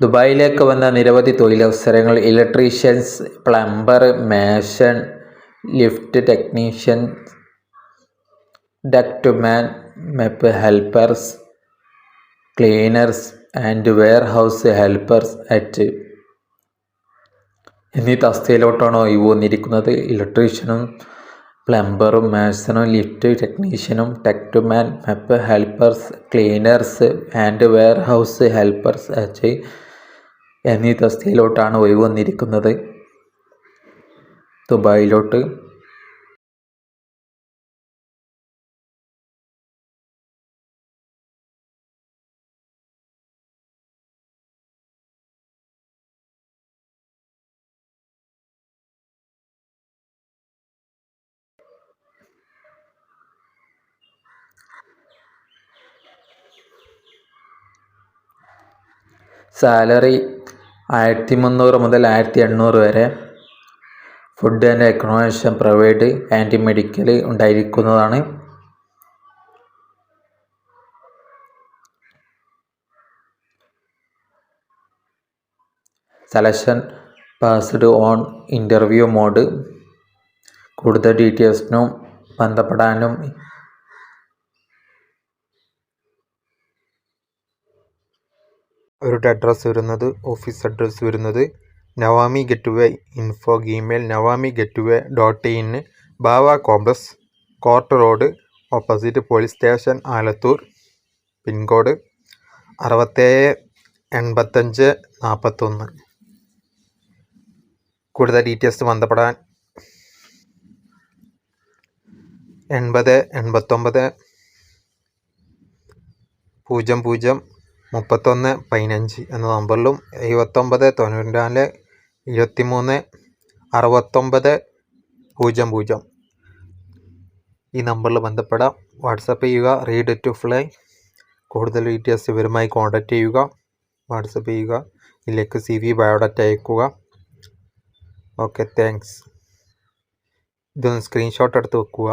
ദുബായിലേക്ക് വന്ന നിരവധി തൊഴിലവസരങ്ങൾ electricians, plumber, mason lift technician, duct man, MEP helpers, cleaners and warehouse helpers at എന്നീ തസ്തയിലോട്ടാണോ ഒഴിവ് വന്നിരിക്കുന്നത്. ഇലക്ട്രീഷ്യനും പ്ലംബറും മേസണും lift ടെക്നീഷ്യനും duct man, MEP helpers, cleaners and warehouse helpers at എന്നീ തസ്തിയിലോട്ടാണ് ഒഴിവ് വന്നിരിക്കുന്നത് ദുബായിലോട്ട്. സാലറി ആയിരത്തി മുന്നൂറ് മുതൽ ആയിരത്തി എണ്ണൂറ് വരെ. Food and accommodation provide and medical ഉണ്ടായിരിക്കുന്നതാണ്. Selection based on interview mode. കൂടുതൽ ഡീറ്റെയിൽസിനും ബന്ധപ്പെടാനും അവരുടെ അഡ്രസ്സ് വരുന്നത് ഓഫീസ് അഡ്രസ്സ് വരുന്നത് Navami gateway info Gmail Navami gateway dot in Bava complex court road opposite police station Alathur pincode അറുപത്തേഴ് എൺപത്തഞ്ച് നാൽപ്പത്തൊന്ന്. കൂടുതൽ ഡീറ്റെയിൽസ് ബന്ധപ്പെടാൻ എൺപത് എൺപത്തൊമ്പത് പൂജ്യം പൂജ്യം മുപ്പത്തൊന്ന് പതിനഞ്ച് എന്ന നമ്പറിലും എഴുപത്തൊമ്പത് തൊണ്ണൂറ്റി നാല് ഇരുപത്തി മൂന്ന് അറുപത്തൊമ്പത് പൂജ്യം പൂജ്യം. ഈ നമ്പറിൽ ബന്ധപ്പെടാം. വാട്സപ്പ് ചെയ്യുക. Read to fly. കൂടുതൽ ഡീറ്റെയിൽസ് ഇവരുമായി കോൺടാക്റ്റ് ചെയ്യുക. വാട്സപ്പ് ചെയ്യുക. ഇതിലേക്ക് സി വി ബയോഡാറ്റ അയക്കുക. Okay thanks. ഇതൊന്ന് സ്ക്രീൻഷോട്ട് എടുത്ത് വെക്കുക.